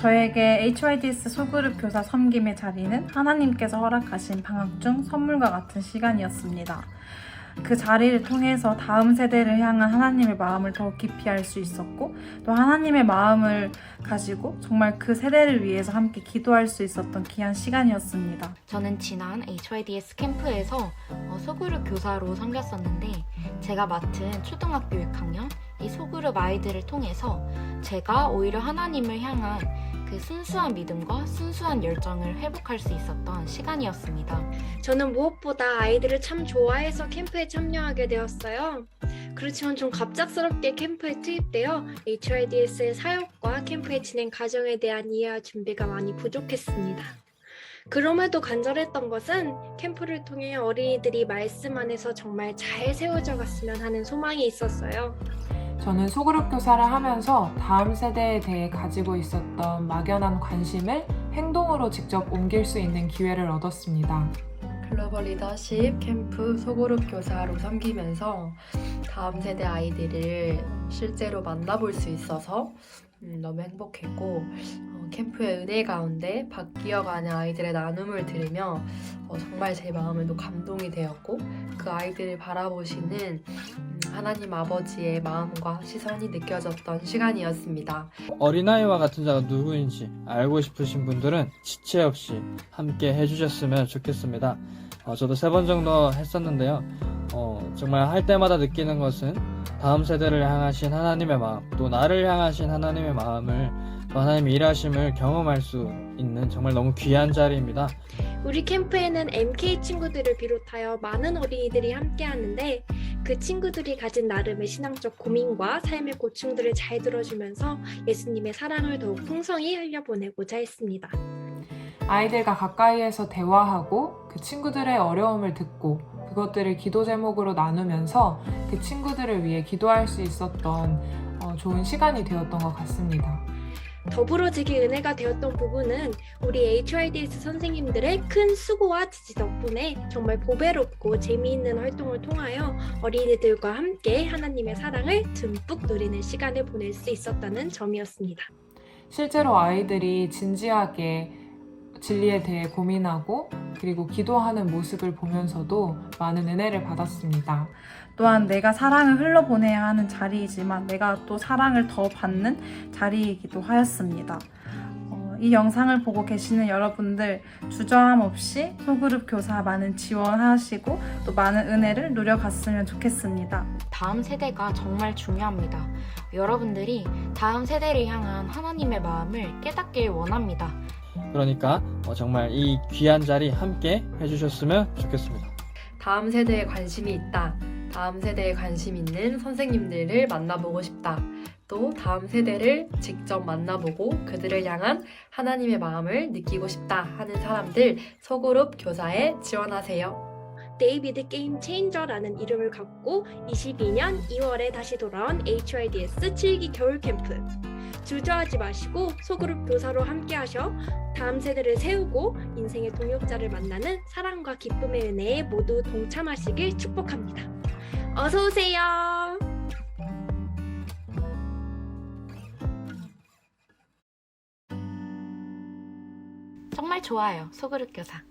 저에게 HYDS 소그룹 교사 섬김의 자리는 하나님께서 허락하신 방학 중 선물과 같은 시간이었습니다. 그 자리를 통해서 다음 세대를 향한 하나님의 마음을 더욱 깊이 알 수 있었고 또 하나님의 마음을 가지고 정말 그 세대를 위해서 함께 기도할 수 있었던 귀한 시간이었습니다. 저는 지난 HYDS 캠프에서 어, 소그룹 교사로 섬겼었는데 제가 맡은 초등학교 6학년 이 소그룹 아이들을 통해서 제가 오히려 하나님을 향한 그 순수한 믿음과 순수한 열정을 회복할 수 있었던 시간이었습니다. 저는 무엇보다 아이들을 참 좋아해서 캠프에 참여하게 되었어요. 그렇지만 좀 갑작스럽게 캠프에 투입되어 HYDS의 사역과 캠프의 진행 과정에 대한 이해와 준비가 많이 부족했습니다. 그럼에도 간절했던 것은 캠프를 통해 어린이들이 말씀 안에서 정말 잘 세워져 갔으면 하는 소망이 있었어요. 저는 소그룹 교사를 하면서 다음 세대에 대해 가지고 있었던 막연한 관심을 행동으로 직접 옮길 수 있는 기회를 얻었습니다. 글로벌 리더십 캠프 소그룹 교사로 섬기면서 다음 세대 아이들을 실제로 만나볼 수 있어서 음, 너무 행복했고 어, 캠프의 은혜 가운데 바뀌어가는 아이들의 나눔을 들으며 어, 정말 제 마음에도 감동이 되었고 그 아이들을 바라보시는 음, 하나님 아버지의 마음과 시선이 느껴졌던 시간이었습니다. 어린아이와 같은 자가 누구인지 알고 싶으신 분들은 지체 없이 함께 해주셨으면 좋겠습니다. 어, 저도 세 번 정도 했었는데요. 어, 정말 할 때마다 느끼는 것은 다음 세대를 향하신 하나님의 마음, 또 나를 향하신 하나님의 마음을 또 하나님의 일하심을 경험할 수 있는 정말 너무 귀한 자리입니다. 우리 캠프에는 MK 친구들을 비롯하여 많은 어린이들이 함께 하는데 그 친구들이 가진 나름의 신앙적 고민과 삶의 고충들을 잘 들어주면서 예수님의 사랑을 더욱 풍성히 흘려보내고자 했습니다. 아이들과 가까이에서 대화하고 그 친구들의 어려움을 듣고 그것들을 기도 제목으로 나누면서 그 친구들을 위해 기도할 수 있었던 어, 좋은 시간이 되었던 것 같습니다. 더불어 제게 은혜가 되었던 부분은 우리 HYDS 선생님들의 큰 수고와 지지 덕분에 정말 보배롭고 재미있는 활동을 통하여 어린이들과 함께 하나님의 사랑을 듬뿍 누리는 시간을 보낼 수 있었다는 점이었습니다. 실제로 아이들이 진지하게 진리에 대해 고민하고 그리고 기도하는 모습을 보면서도 많은 은혜를 받았습니다. 또한 내가 사랑을 흘러보내야 하는 자리이지만 내가 또 사랑을 더 받는 자리이기도 하였습니다. 어, 이 영상을 보고 계시는 여러분들 주저함 없이 소그룹 교사 많은 지원하시고 또 많은 은혜를 누려갔으면 좋겠습니다. 다음 세대가 정말 중요합니다. 여러분들이 다음 세대를 향한 하나님의 마음을 깨닫길 원합니다. 그러니까 어, 정말 이 귀한 자리 함께 해주셨으면 좋겠습니다. 다음 세대에 관심이 있다. 다음 세대에 관심 있는 선생님들을 만나보고 싶다. 또 다음 세대를 직접 만나보고 그들을 향한 하나님의 마음을 느끼고 싶다 하는 사람들 소그룹 교사에 지원하세요. 데이비드 게임 체인저라는 이름을 갖고 22년 2월에 다시 돌아온 HYDS 7기 겨울 캠프. 주저하지 마시고 소그룹 교사로 함께 하셔 다음 세대를 세우고 인생의 동역자를 만나는 사랑과 기쁨의 은혜에 모두 동참하시길 축복합니다. 어서 오세요. 정말 좋아요, 소그룹 교사.